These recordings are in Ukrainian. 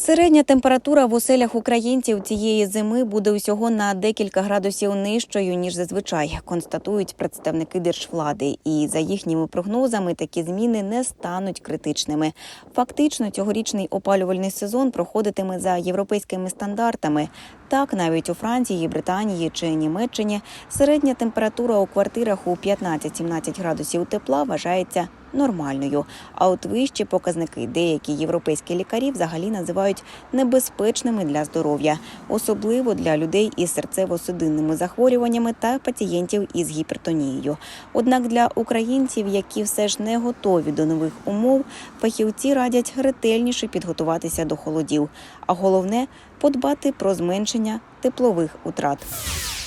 Середня температура в оселях українців цієї зими буде усього на декілька градусів нижчою ніж зазвичай, констатують представники держвлади. І за їхніми прогнозами такі зміни не стануть критичними. Фактично, цьогорічний опалювальний сезон проходитиме за європейськими стандартами. Так, навіть у Франції, Британії чи Німеччині середня температура у квартирах у 15-17 градусів тепла вважається нормальною. А от вищі показники деякі європейські лікарі взагалі називають небезпечними для здоров'я, особливо для людей із серцево-судинними захворюваннями та пацієнтів із гіпертонією. Однак для українців, які все ж не готові до нових умов, фахівці радять ретельніше підготуватися до холодів. А головне подбати про зменшення теплових утрат.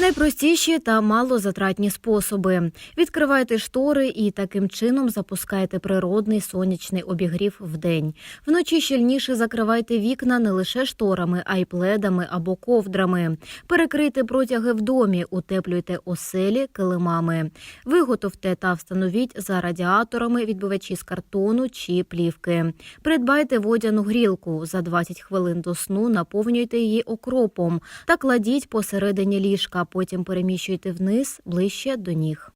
Найпростіші та малозатратні способи. Відкривайте штори і таким чином запускайте природний сонячний обігрів в день. Вночі щільніше закривайте вікна не лише шторами, а й пледами або ковдрами. Перекрийте протяги в домі, утеплюйте оселі килимами. Виготовте та встановіть за радіаторами відбивачі з картону чи плівки. Придбайте водяну грілку. За 20 хвилин до сну наповнюйте її окропом та кладіть посередині ліжка. Потім переміщуйте вниз ближче до ніг.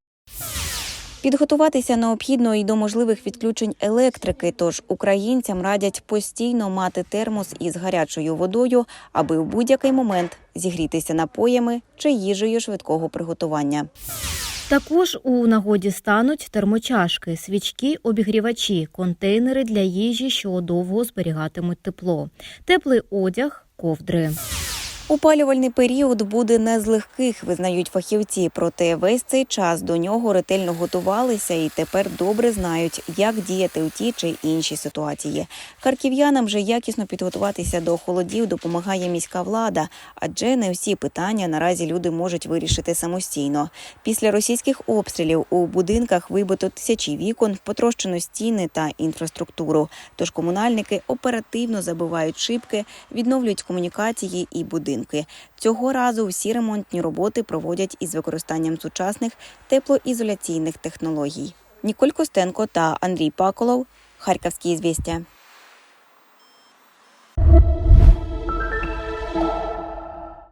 Підготуватися необхідно і до можливих відключень електрики, тож українцям радять постійно мати термос із гарячою водою, аби в будь-який момент зігрітися напоями чи їжею швидкого приготування. Також у нагоді стануть термочашки, свічки, обігрівачі, контейнери для їжі, що довго зберігатимуть тепло, теплий одяг, ковдри. Опалювальний період буде не з легких, визнають фахівці. Проте весь цей час до нього ретельно готувалися і тепер добре знають, як діяти у тій чи іншій ситуації. Харків'янам же якісно підготуватися до холодів допомагає міська влада, адже не всі питання наразі люди можуть вирішити самостійно. Після російських обстрілів у будинках вибито тисячі вікон, потрощено стіни та інфраструктуру. Тож комунальники оперативно забивають шибки, відновлюють комунікації і будинки. Цього разу всі ремонтні роботи проводять із використанням сучасних теплоізоляційних технологій. Ніколь Костенко та Андрій Паколов. Харківські звістя.